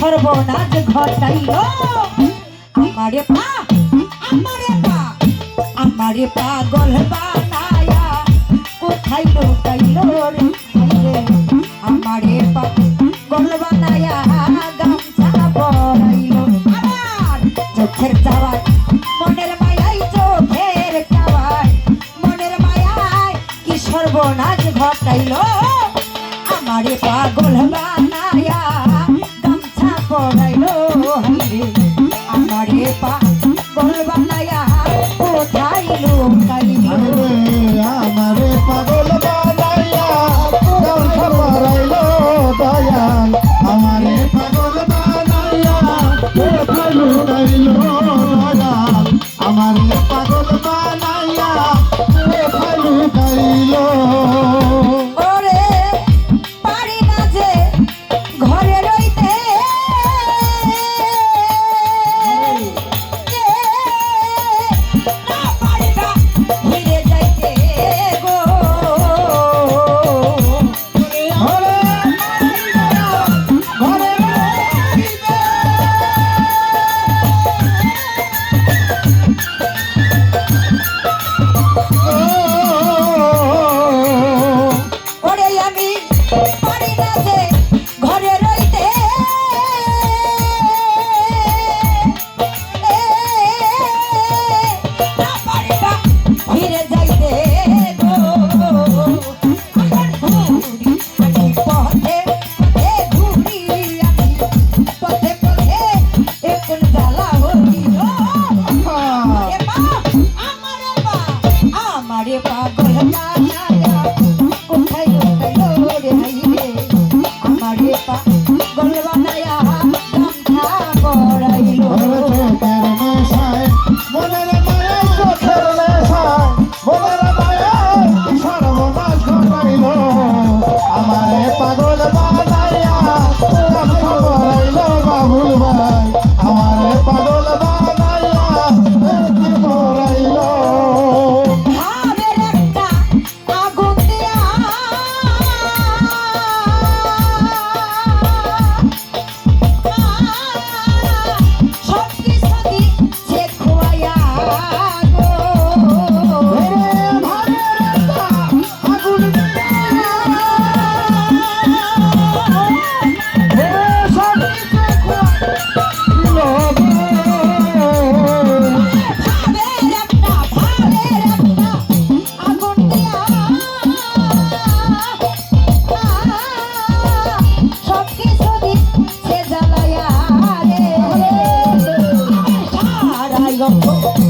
সর্বনাশ ঘটাইল। আমারে পা আমারে পা আমারে পাগল বানায়া কোথায় লোকাইল রে? আমারে পা। Música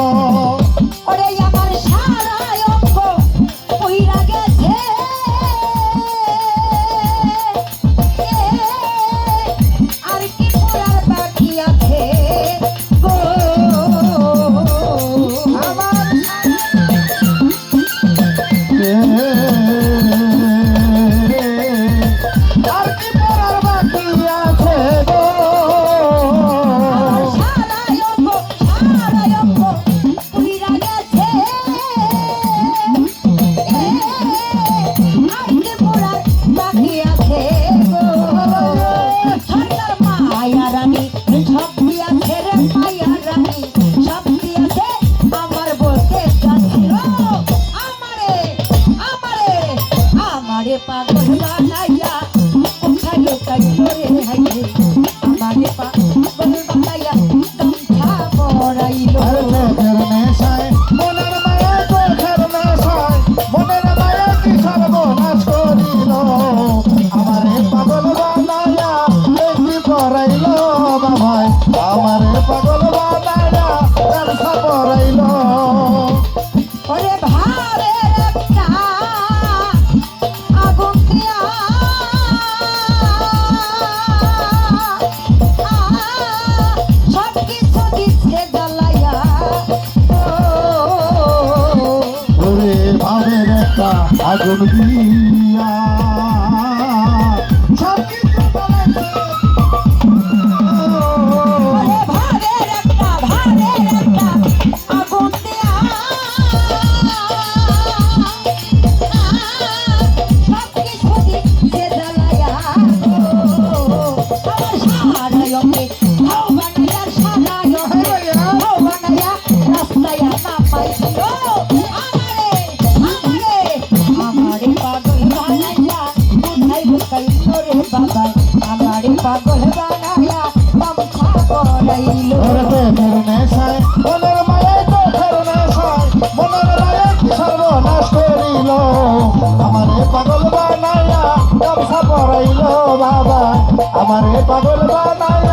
লাগে আরে পাগল বানাই আগুন দিয়া সব করে বাবা আমার পাগল বানায়া মমতা করাইল ওরে মরনে সাই মনের মায়ায় তো ধরনে সাই মনের রায়ে সর্বনাশ করিল আমারে পাগল বানায়া মমতা করাইল বাবা আমারে পাগল বানায়া